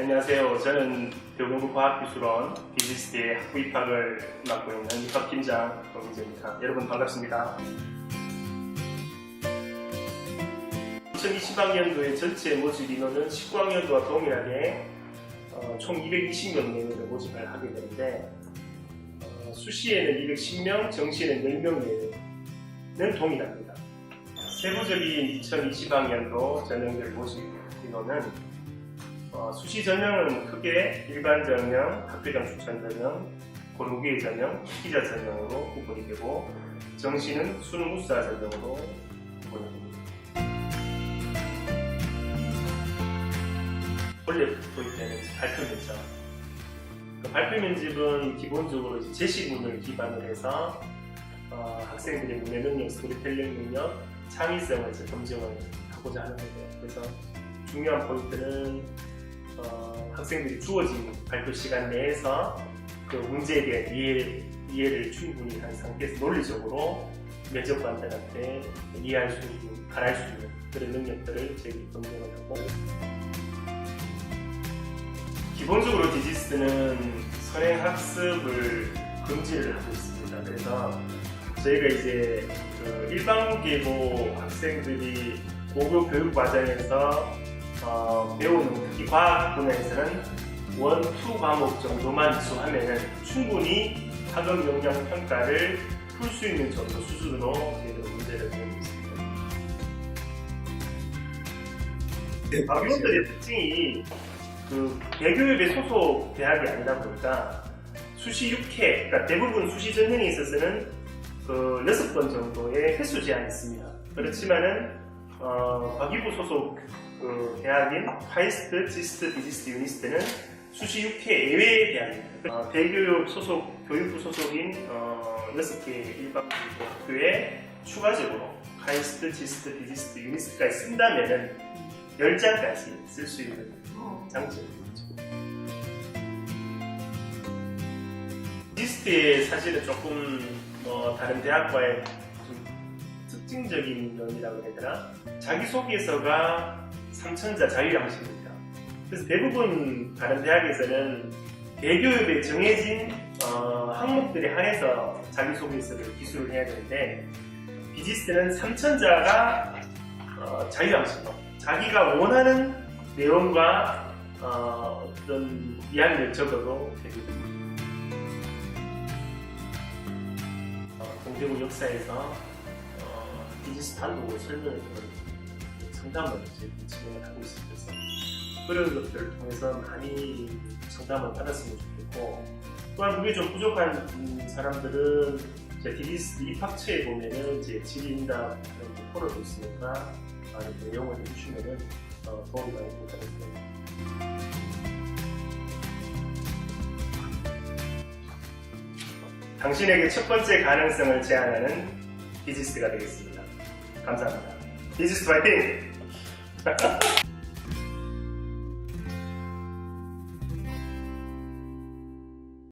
안녕하세요. 저는 대구과학기술원 비즈니스대의 학부 입학을 맡고 있는 입학팀장 정민재입니다. 여러분 반갑습니다. 2020학년도의 전체 모집 인원은 19학년도와 동일하게 어, 총 220명 내외를 모집을 하게 되는데 어, 수시에는 210명, 정시에는 10명 내외는 동일합니다. 세부적인 2020학년도 전형들 모집 인원은 어, 수시 전형은 크게 일반 전형, 학교장 추천 전형, 고르기의 전형, 기자 전형으로 구분이 되고 정시는 수능 우수자 전형으로 구분이 됩니다. 원래 도입되는 발표 면접. 그 발표 면접은 기본적으로 제시문을 기반으로 해서 어, 학생들의 문해 능력, 스토리텔링 능력, 창의성을 검증을 하고자 하는 거고요. 그래서 중요한 포인트는 어, 학생들이 주어진 발표 시간 내에서 그 문제에 대한 이해, 이해를 충분히 한 상태에서 논리적으로 면접관들한테 이해할 수 있는, 가할 수 있는 그런 능력들을 저희들이 검증을 하고 기본적으로 디지스는 선행 학습을 금지를 하고 있습니다. 그래서 저희가 이제 그 일반계고 학생들이 고교 교육 과정에서 어, 배우는 특히 과학 분야에서는 원, 투 과목 정도만 이수하면 충분히 학업 역량 평가를 풀 수 있는 정도 수준으로 저희들 문제를 배우고 있습니다. 학교들의 특징이 그 대교육의 소속 대학이 아니다 보니까 수시 6회, 그러니까 대부분 수시 전형에 있어서는 그 6번 정도의 횟수 제한이 있습니다. 그렇지만은 어, 과기부 소속 그 대학인 카이스트, 지스트, 디지스트, 유니스트는 수시 6회 예외의 대학입니다. 어, 대교육 소속, 교육부 소속인 어, 6개 일반 학교에 추가적으로 카이스트, 지스트, 디지스트, 유니스트까지 쓴다면은 10장까지 쓸 수 있는 장점이죠. 디지스트의 사실은 조금 뭐 다른 대학과의 좀 특징적인 면이라고 해야 되나? 자기소개서가 3천자 자유양식입니다. 그래서 대부분 다른 대학에서는 대교육에 정해진 어, 항목들에 한해서 자기소개서를 기술을 해야 되는데 비지스트는 3천자가 어, 자유양식으로 자기가 원하는 내용과 어, 떤 이야기를 적어도 됩니다. 어, 동대구 역사에서 어, 단독으로 설명을 상담을 진행을 하고 있어서 그런 것들을 통해서 많이 상담을 받았으면 좋겠고 또한 그게 좀 부족한 음, 사람들은 제 디지스 입학처에 보면은 이제 질의응답 거 코너도 있으니까 많이 내용을 해주시면은 어, 도움이 많이 될 것 같습니다. 당신에게 첫 번째 가능성을 제안하는 비지스가 되겠습니다. 감사합니다. 비지스 파이팅!